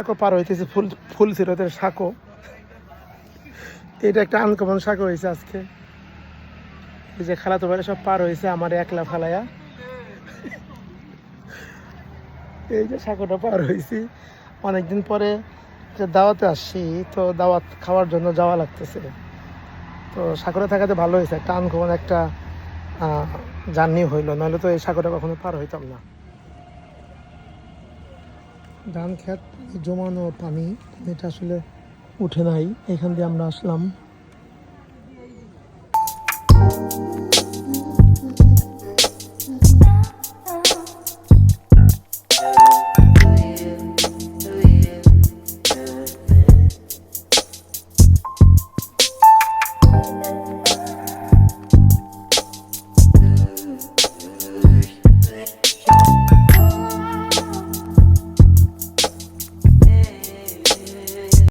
সাঁকো পার হইতেছে, ফুল ফুল সিরতের সাঁকো। এটা একটা আনকমন সাঁকো হয়েছে আজকে। এই যে খালাতো ভাইরা সব পার হয়েছে আমার একলা ফালায়া। এই যে সাঁকোটা পার হয়েছি অনেকদিন পরে যে দাওয়াতে আসছি, তো দাওয়াত খাওয়ার জন্য যাওয়া লাগতেছে। তো সাঁকোটা থাকাতে ভালো হয়েছে একটা আনকমন একটা জার্নি হইল। নাহলে তো এই সাঁকোটা কখনো পার হইতাম না। ধান খেত জমানো পানি এটা আসলে উঠে নাই। এখান দিয়ে আমরা আসলাম।